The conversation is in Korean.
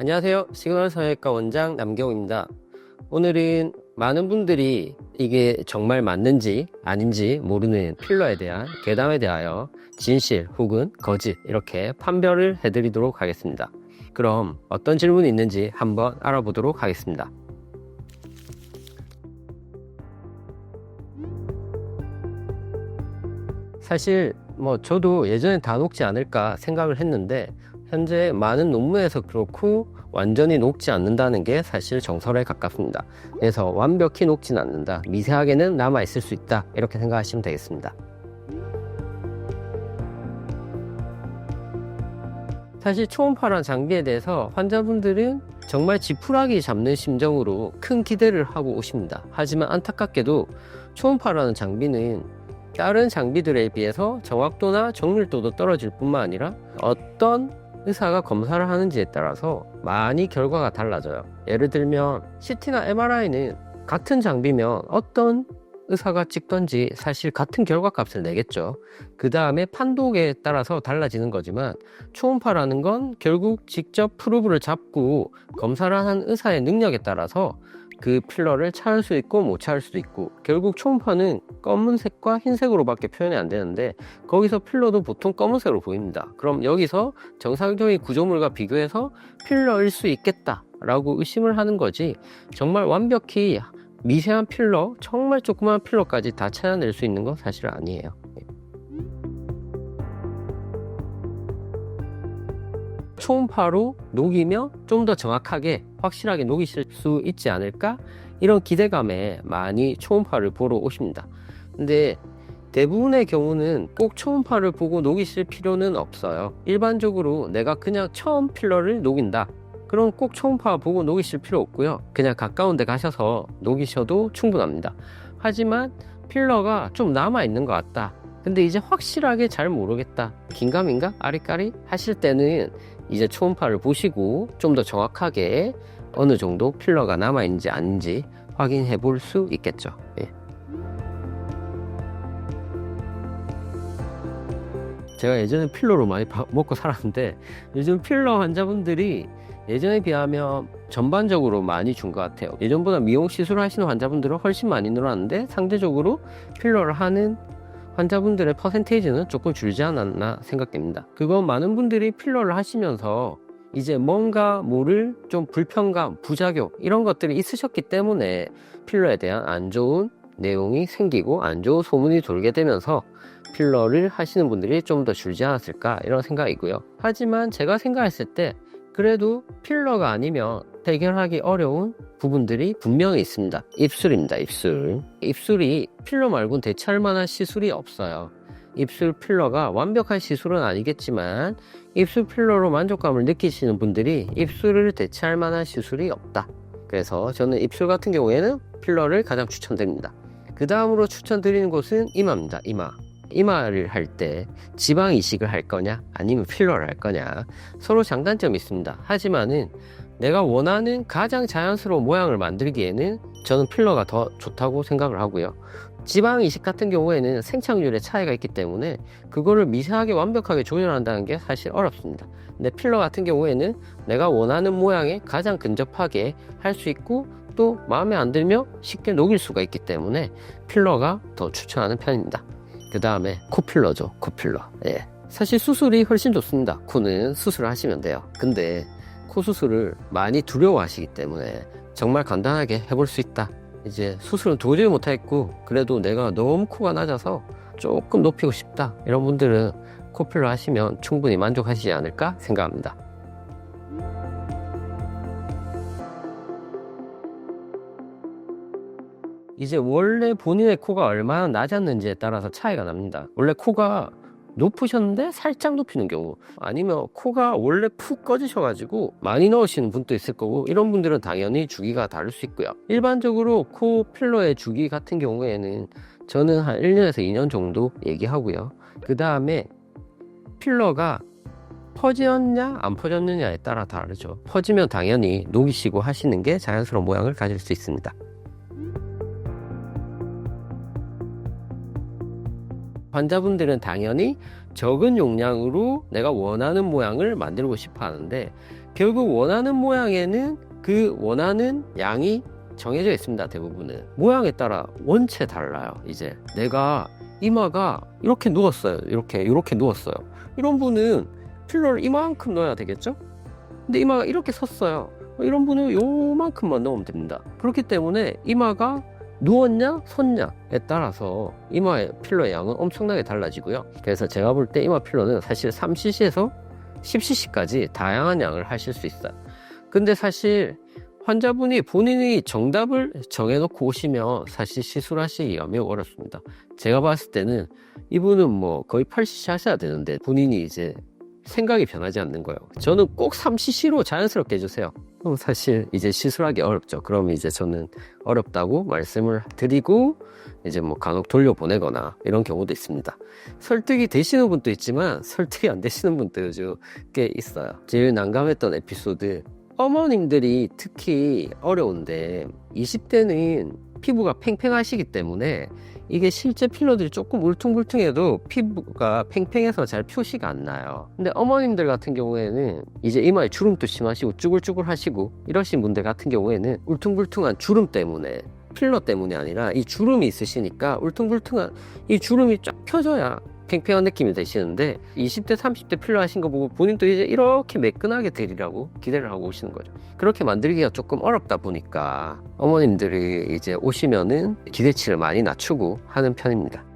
안녕하세요. 시그널 성형외과 원장 남경우입니다. 오늘은 많은 분들이 이게 정말 맞는지 아닌지 모르는 필러에 대한 괴담에 대하여 진실 혹은 거짓 이렇게 판별을 해드리도록 하겠습니다. 그럼 어떤 질문이 있는지 한번 알아보도록 하겠습니다. 사실 뭐 저도 예전에 다 녹지 않을까 생각을 했는데 현재 많은 논문에서 그렇고 완전히 녹지 않는다는 게 사실 정설에 가깝습니다. 그래서 완벽히 녹지는 않는다. 미세하게는 남아 있을 수 있다. 이렇게 생각하시면 되겠습니다. 사실 초음파란 장비에 대해서 환자분들은 정말 지푸라기 잡는 심정으로 큰 기대를 하고 오십니다. 하지만 안타깝게도 초음파라는 장비는 다른 장비들에 비해서 정확도나 정밀도도 떨어질 뿐만 아니라 어떤 의사가 검사를 하는지에 따라서 많이 결과가 달라져요. 예를 들면 CT나 MRI는 같은 장비면 어떤 의사가 찍던지 사실 같은 결과 값을 내겠죠. 그 다음에 판독에 따라서 달라지는 거지만 초음파라는 건 결국 직접 프로브를 잡고 검사를 한 의사의 능력에 따라서 그 필러를 찾을 수 있고 못 찾을 수도 있고 결국 초음파는 검은색과 흰색으로밖에 표현이 안 되는데 거기서 필러도 보통 검은색으로 보입니다. 그럼 여기서 정상적인 구조물과 비교해서 필러일 수 있겠다 라고 의심을 하는 거지 정말 완벽히 미세한 필러 정말 조그만 필러까지 다 찾아낼 수 있는 건 사실 아니에요. 초음파로 녹이면 좀더 정확하게 확실하게 녹이실 수 있지 않을까? 이런 기대감에 많이 초음파를 보러 오십니다. 근데 대부분의 경우는 꼭 초음파를 보고 녹이실 필요는 없어요. 일반적으로 내가 그냥 처음 필러를 녹인다. 그럼 꼭 초음파 보고 녹이실 필요 없고요. 그냥 가까운 데 가셔서 녹이셔도 충분합니다. 하지만 필러가 좀 남아 있는 것 같다. 근데 이제 확실하게 잘 모르겠다. 긴가민가? 아리까리? 하실 때는 이제 초음파를 보시고 좀 더 정확하게 어느 정도 필러가 남아있는지 아닌지 확인해 볼 수 있겠죠. 예. 제가 예전에 필러로 많이 바- 먹고 살았는데 요즘 필러 환자분들이 예전에 비하면 전반적으로 많이 준 것 같아요. 예전보다 미용 시술을 하시는 환자분들은 훨씬 많이 늘어났는데 상대적으로 필러를 하는 환자분들의 퍼센테이지는 조금 줄지 않았나 생각됩니다. 그건 많은 분들이 필러를 하시면서 이제 뭔가 모를 좀 불편감, 부작용 이런 것들이 있으셨기 때문에 필러에 대한 안 좋은 내용이 생기고 안 좋은 소문이 돌게 되면서 필러를 하시는 분들이 좀 더 줄지 않았을까 이런 생각이고요. 하지만 제가 생각했을 때 그래도 필러가 아니면 해결하기 어려운 부분들이 분명히 있습니다. 입술입니다, 입술. 입술이 필러 말고는 대체할 만한 시술이 없어요. 입술 필러가 완벽한 시술은 아니겠지만 입술 필러로 만족감을 느끼시는 분들이 입술을 대체할 만한 시술이 없다. 그래서 저는 입술 같은 경우에는 필러를 가장 추천드립니다. 그 다음으로 추천드리는 곳은 이마입니다, 이마. 이마를 할 때 지방 이식을 할 거냐 아니면 필러를 할 거냐 서로 장단점이 있습니다. 하지만은 내가 원하는 가장 자연스러운 모양을 만들기에는 저는 필러가 더 좋다고 생각을 하고요. 지방 이식 같은 경우에는 생착률의 차이가 있기 때문에 그거를 미세하게 완벽하게 조절한다는 게 사실 어렵습니다. 근데 필러 같은 경우에는 내가 원하는 모양에 가장 근접하게 할 수 있고 또 마음에 안 들면 쉽게 녹일 수가 있기 때문에 필러가 더 추천하는 편입니다. 그 다음에 코필러죠. 코필러. 예. 사실 수술이 훨씬 좋습니다. 코는 수술을 하시면 돼요. 근데 코 수술을 많이 두려워하시기 때문에 정말 간단하게 해볼 수 있다. 이제 수술은 도저히 못하겠고 그래도 내가 너무 코가 낮아서 조금 높이고 싶다. 이런 분들은 코필러 하시면 충분히 만족하시지 않을까 생각합니다. 이제 원래 본인의 코가 얼마나 낮았는지에 따라서 차이가 납니다. 원래 코가 높으셨는데 살짝 높이는 경우 아니면 코가 원래 푹 꺼지셔가지고 많이 넣으시는 분도 있을 거고 이런 분들은 당연히 주기가 다를 수 있고요. 일반적으로 코 필러의 주기 같은 경우에는 저는 한 1년에서 2년 정도 얘기하고요. 그 다음에 필러가 퍼졌냐 안 퍼졌느냐에 따라 다르죠. 퍼지면 당연히 녹이시고 하시는 게 자연스러운 모양을 가질 수 있습니다. 환자분들은 당연히 적은 용량으로 내가 원하는 모양을 만들고 싶어 하는데 결국 원하는 모양에는 그 원하는 양이 정해져 있습니다. 대부분은 모양에 따라 원체 달라요. 이제 내가 이마가 이렇게 누웠어요. 이렇게 이렇게 누웠어요. 이런 분은 필러를 이만큼 넣어야 되겠죠? 근데 이마가 이렇게 섰어요. 이런 분은 요만큼만 넣으면 됩니다. 그렇기 때문에 이마가 누웠냐 섰냐에 따라서 이마의 필러의 양은 엄청나게 달라지고요. 그래서 제가 볼 때 이마 필러는 사실 3cc에서 10cc까지 다양한 양을 하실 수 있어요. 근데 사실 환자분이 본인이 정답을 정해놓고 오시면 사실 시술하시기가 매우 어렵습니다. 제가 봤을 때는 이분은 뭐 거의 8cc 하셔야 되는데 본인이 이제 생각이 변하지 않는 거예요. 저는 꼭 3cc로 자연스럽게 해주세요. 그럼 사실 이제 시술하기 어렵죠. 그럼 이제 저는 어렵다고 말씀을 드리고 이제 뭐 간혹 돌려보내거나 이런 경우도 있습니다. 설득이 되시는 분도 있지만 설득이 안 되시는 분도 꽤 있어요. 제일 난감했던 에피소드 어머님들이 특히 어려운데 20대는 피부가 팽팽하시기 때문에 이게 실제 필러들이 조금 울퉁불퉁해도 피부가 팽팽해서 잘 표시가 안 나요. 근데 어머님들 같은 경우에는 이제 이마에 주름도 심하시고 쭈글쭈글 하시고 이러신 분들 같은 경우에는 울퉁불퉁한 주름 때문에 필러 때문이 아니라 이 주름이 있으시니까 울퉁불퉁한 이 주름이 쫙 펴져야 팽팽한 느낌이 되시는데 20대 30대 필러 하신 거 보고 본인도 이제 이렇게 매끈하게 되리라고 기대를 하고 오시는 거죠. 그렇게 만들기가 조금 어렵다 보니까 어머님들이 이제 오시면은 기대치를 많이 낮추고 하는 편입니다